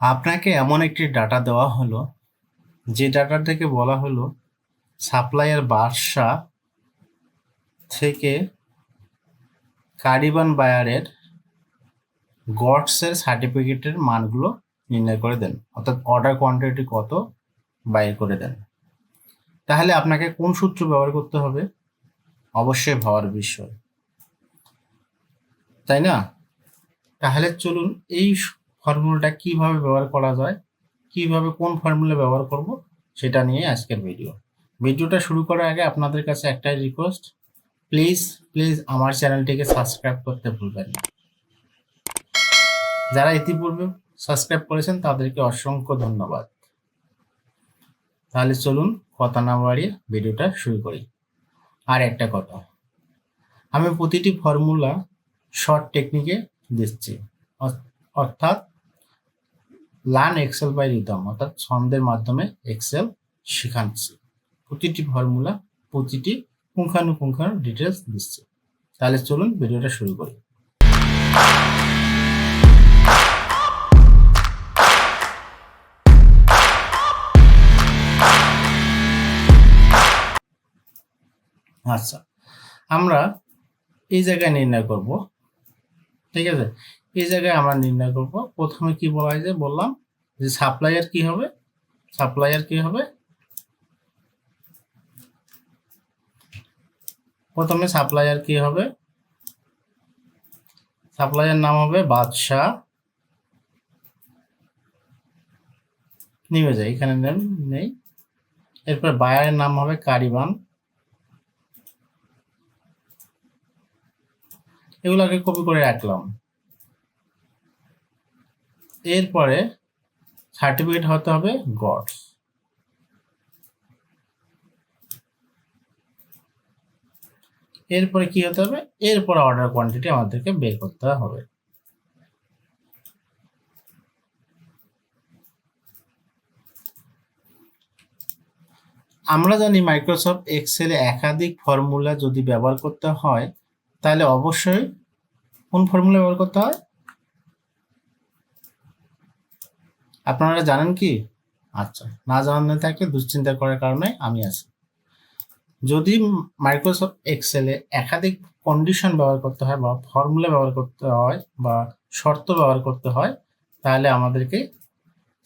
আপনাকে এমন একটি ডাটা দেওয়া হলো, যে ডাটা থেকে বলা হলো সাপ্লাইয়ের বার্সা থেকে কারিবান বায়ারের গডসের সার্টিফিকেটের মানগুলো নির্ণয় করে দেন, অর্থাৎ অর্ডার কোয়ান্টিটি কত বাইর করে দেন। তাহলে আপনাকে কোন সূত্র ব্যবহার করতে হবে? অবশ্যই ভাবার বিষয়। তাই না? তাহলে চলুন, এই ফর্মুলাটা কীভাবে ব্যবহার করা যায়, কীভাবে কোন ফর্মুলা ব্যবহার করব, সেটা নিয়ে আজকের ভিডিও ভিডিওটা শুরু করার আগে আপনাদের কাছে একটাই রিকোয়েস্ট প্লিজ প্লিজ আমার চ্যানেলটিকে সাবস্ক্রাইব করতে ভুলবেন না। যারা ইতিপূর্বে সাবস্ক্রাইব করেছেন, তাদেরকে অসংখ্য ধন্যবাদ। তাহলে চলুন কথা না বাড়িয়ে ভিডিওটা শুরু করি। আর একটা কথা, আমি প্রতিটি ফর্মুলা শর্ট টেকনিকে দিচ্ছি অর্থ- অর্থাৎ লার্ন এক্সেল বাই রিদম অর্থাৎ ছন্দের মাধ্যমে এক্সেল শেখাচ্ছি। প্রতিটি ফর্মুলা প্রতিটি পুঙ্খানুপুঙ্খানু ডিটেলস দিচ্ছে। তাহলে চলুন ভিডিওটা শুরু করি। আচ্ছা আমরা এই জায়গায় নির্ণয় করব। ঠিক আছে? এই জায়গায় আমরা নির্ণয় করব। প্রথমে কি বলা হয় যে বললাম যে সাপ্লাইয়ার কি হবে? সাপ্লাইয়ার কি হবে? প্রথমে সাপ্লাইয়ার কি হবে? সাপ্লাইয়ার নাম হবে বাদশাহ। নিয়ে যায় এখানে নেই। এরপর বায়ারের নাম হবে কারিবান। এগুলোকে কপি করে রাখলাম। এরপরে সার্টিফিকেট হতে হবে গডস এরপরে কি হতে হবে? এরপরে অর্ডার কোয়ান্টিটি আমাদেরকে বের করতে হবে। আমরা জানি মাইক্রোসফট এক্সেলে একাধিক ফর্মুলা যদি ব্যবহার করতে হয়, তাহলে অবশ্যই কোন ফর্মুলা ব্যবহার করতে হয়? আপনারা জানেন কি? আচ্ছা না জানেন থাকলে দুশ্চিন্তা করার কারণে আমি আছি। যদি মাইক্রোসফট এক্সেলে একাধিক কন্ডিশন ব্যবহার করতে হয় বা ফর্মুলা ব্যবহার করতে হয় বা শর্ত ব্যবহার করতে হয়, তাহলে আমাদেরকে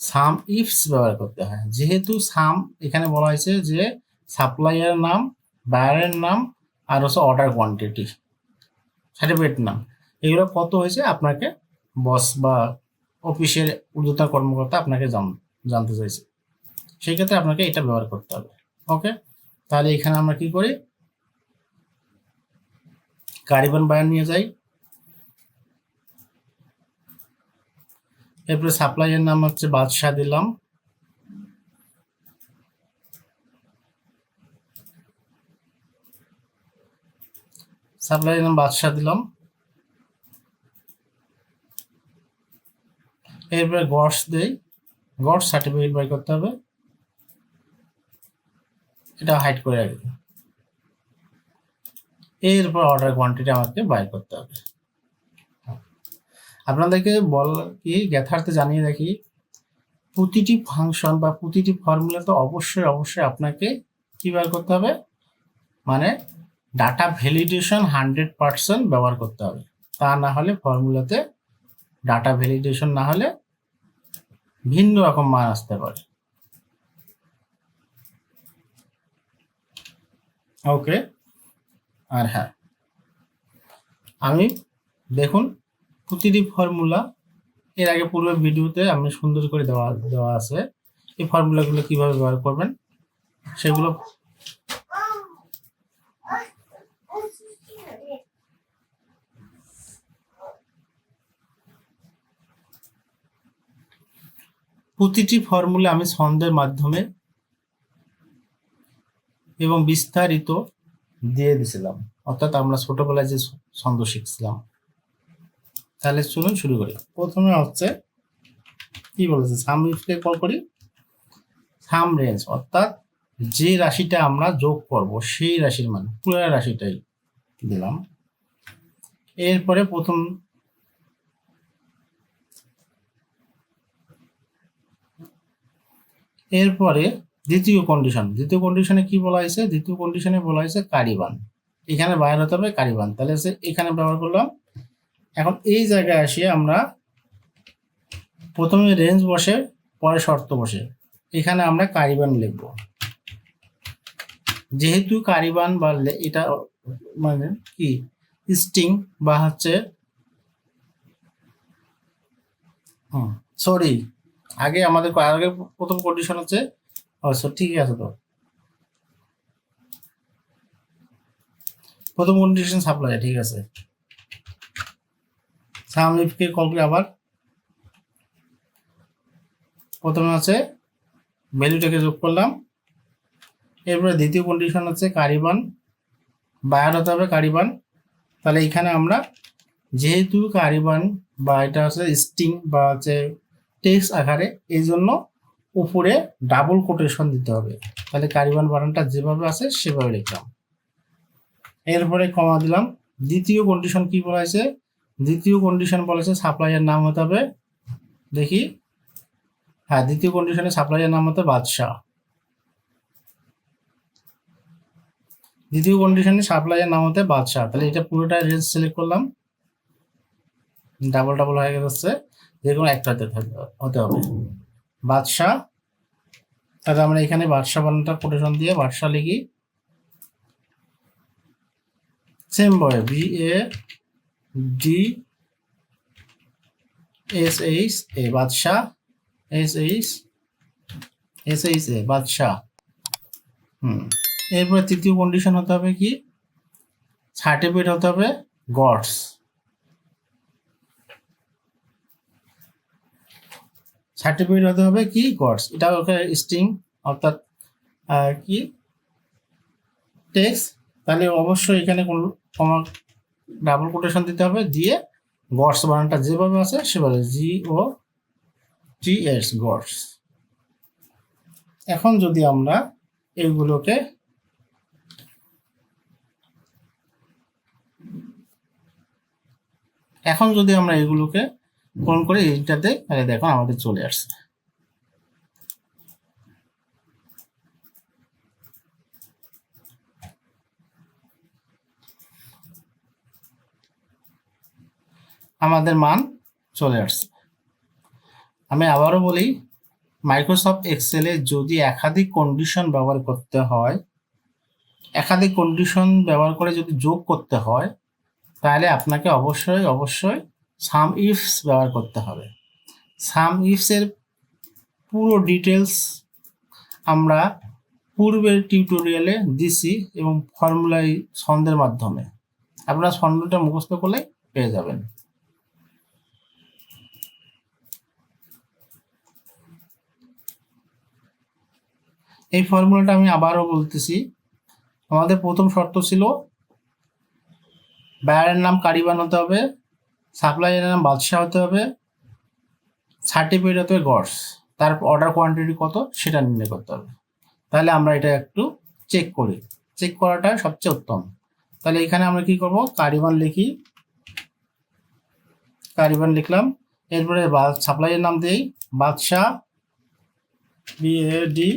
সাম ইফস ব্যবহার করতে হয়। যেহেতু সাম এখানে বলা হয়েছে যে সাপ্লাইয়ার নাম বায়ারের নাম, আর হচ্ছে অর্ডার কোয়ান্টিটি সার্টিফিকেট নাম। এগুলো কত হয়েছে? আপনাকে বস বা অফিসের ঊর্ধ্বতন কর্মকর্তা আপনাকে জান- জানতে চাইছে। সেই ক্ষেত্রে আপনাকে এটা ব্যবহার করতে হবে। ওকে? তাহলে এখানে আমরা কি করি? কারিবান বায়ার নিয়ে যাই। এরপরে সাপ্লাইয়ের নাম হচ্ছে বাদশাহ দিলাম। সাপ্লাইয়ের নাম বাদশাহ দিলাম। এরপরে গডস দেই। গডস সার্টিফিকেট বাই করতে হবে। এটা হাইড করে রাখি এরপর অর্ডার কোয়ান্টিটি আমাকে বাই করতে হবে। আপনাদেরকে বল কি গ্যাথার্থে জানিয়ে রাখি, প্রতিটি ফাংশন বা প্রতিটি ফর্মুলা তো অবশ্যই অবশ্যই আপনাকে কি বার করতে হবে? মানে ডাটা ভ্যালিডেশন হান্ড্রেড পার্সেন্ট ব্যবহার করতে হবে। তা না হলে ফর্মুলাতে ডাটা ভ্যালিডেশন না হলে ভিন্ন রকম মান আসতে পারে। ওকে আর হ্যাঁ আমি দেখুন, প্রতিটি ফর্মুলা এর আগে পূর্বের ভিডিওতে আমি সুন্দর করে দেওয়া দেওয়া আছে। এই ফর্মুলাগুলো কীভাবে ব্যবহার করবেন, সেগুলো প্রতিটি ফর্মুলা আমি ছন্দের মাধ্যমে এবং বিস্তারিত দিয়ে দিছিলাম। অর্থাৎ আমরা ছোটবেলায় যে ছন্দ শিখছিলাম। তাহলে চলুন শুরু করি। প্রথমে হচ্ছে, কি বলেছে? সাম ইফকে কল করি। সাম রেঞ্জ অর্থাৎ যে রাশিটা আমরা যোগ করব, সেই রাশির মান, পুরো রাশিটাই দিলাম। এরপরে প্রথম এরপরে দ্বিতীয় কন্ডিশন দ্বিতীয় কন্ডিশনে কি বলা হয়েছে? দ্বিতীয় কন্ডিশনে বলা হয়েছে কারিবান। এখানে বাইর হতে হবে কারিবান। তাহলে এখানে ব্যবহার করলাম। এখন এই জায়গায় আসি আমরা প্রথমে রেঞ্জ বসে, পরে শর্ত বসে। এখানে আমরা কারিবান লিখব। যেহেতু কারিবান বা এটা মানে কি? স্টিং বা হচ্ছে সরি আগে আমাদের আগে প্রথম কন্ডিশন হচ্ছে আচ্ছা ঠিকই আছে তো। প্রথম কন্ডিশন সাপ্লাই ঠিক আছে। সামলিফকে করে আবার? প্রথমে আছে ভ্যালুটাকে যোগ করলাম। এরপরে দ্বিতীয় কন্ডিশন হচ্ছে কারিবান বায়ার হতে হবে কারিবান তাহলে এখানে আমরা যেহেতু কারিবান বা এটা হচ্ছে স্টিং বা হচ্ছে টেক্সট আকারে এই জন্য উপরে ডাবল কোটেশন দিতে হবে। তাহলে কারিবান বানানটা যেভাবে আছে, সেভাবে লিখলাম। এরপরে কমা দিলাম। দ্বিতীয় কন্ডিশন কি বলা হয়েছে? দ্বিতীয় কন্ডিশন বলেছে সাপ্লাইয়ের নাম হতে হবে, দেখি। হ্যাঁ দ্বিতীয় কন্ডিশনে সাপ্লাইয়ের নাম হতে বাদশাহ। দ্বিতীয় কন্ডিশনে সাপ্লাইয়ের নাম হতে বাদশাহ। তাহলে এটা পুরোটা রেঞ্জ সিলেক্ট করলাম। ডাবল ডাবল হয়ে যাচ্ছে যে কোনো একটা হতে হতে হবে। বাদশাহ তাহলে আমরা এখানে বাদশাহ বানানটা কোটেশন দিয়ে বাদশাহ লিখি। Same boy B A D S H A Badshah S H S H A Badshah হুম, এরপরে তৃতীয় কন্ডিশন হতে হবে কি? সার্টিফিকেট হতে হবে গডস সার্টিফিকেট হতে হবে কি? গডস এটা ওকে স্ট্রিং অর্থাৎ কি? টেক্স তাহলে অবশ্যই এখানে কোন কমা ডাবল কোটেশন দিতে হবে। দিয়ে গডস বানানটা যেভাবে আছে সেভাবে জি ও টি এস গডস এখন যদি আমরা এইগুলোকে এখন যদি আমরা এগুলোকে ফোন করে এইটাতে তাহলে দেখো আমাদের চলে আসছে। আমাদের মান চলে আসছে। আমি আবারও বলি মাইক্রোসফট এক্সেলে যদি একাধিক কন্ডিশন ব্যবহার করতে হয়, একাধিক কন্ডিশন ব্যবহার করে যদি যোগ করতে হয়, তাহলে আপনাকে অবশ্যই অবশ্যই সাম ইফস ব্যবহার করতে হবে। সাম ইফসের পুরো ডিটেলস আমরা পূর্বের টিউটোরিয়ালে দিছি এবং ফর্মুলাই ছন্দের মাধ্যমে। আপনারা ছন্দটা মুখস্থ করলে পেয়ে যাবেন। এই ফর্মুলাটা আমি আবারও বলতেছি, আমাদের প্রথম শর্ত ছিল বায়ারের নাম কারিবান হতে হবে সাপ্লাইয়ের নাম বাদশাহ হতে হবে সার্টিফিকেট হতে হবে গডস। তার অর্ডার কোয়ান্টিটি কত সেটা নির্ণয় করতে হবে। তাহলে আমরা এটা একটু চেক করি। চেক করাটা সবচেয়ে উত্তম। তাহলে এখানে আমরা কি করব? কারিবান লিখি। কারিবান লিখলাম। এরপরে সাপ্লাইয়ের নাম দিই। বাদশাহ বি এ ডি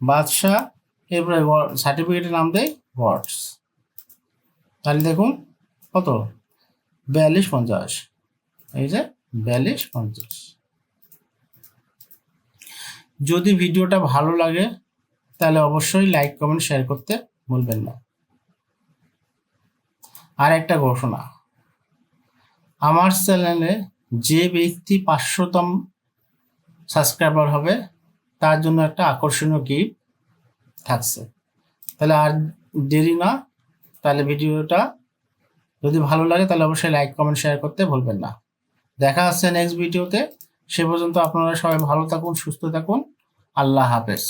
বাদশাহ, এরপরে সার্টিফিকেটের নাম দেয় গডস। তাহলে দেখুন কত? বিয়াল্লিশ পঞ্চাশ। এই যে বিয়াল্লিশ পঞ্চাশ। যদি ভিডিওটা ভালো লাগে, তাহলে অবশ্যই লাইক কমেন্ট শেয়ার করতে ভুলবেন না। আর একটা ঘোষণা। আমার চ্যানেলে যে ব্যক্তি পাঁচশোতম সাবস্ক্রাইবার হবে, তার জন্য একটা আকর্ষণীয় গিফট থাকছে। তাহলে আর দেরি না, তাহলে ভিডিওটা যদি ভালো লাগে তাহলে অবশ্যই লাইক কমেন্ট শেয়ার করতে ভুলবেন না। দেখা হচ্ছে নেক্সট ভিডিওতে সে পর্যন্ত আপনারা সবাই ভালো থাকুন, সুস্থ থাকুন। আল্লাহ হাফেজ।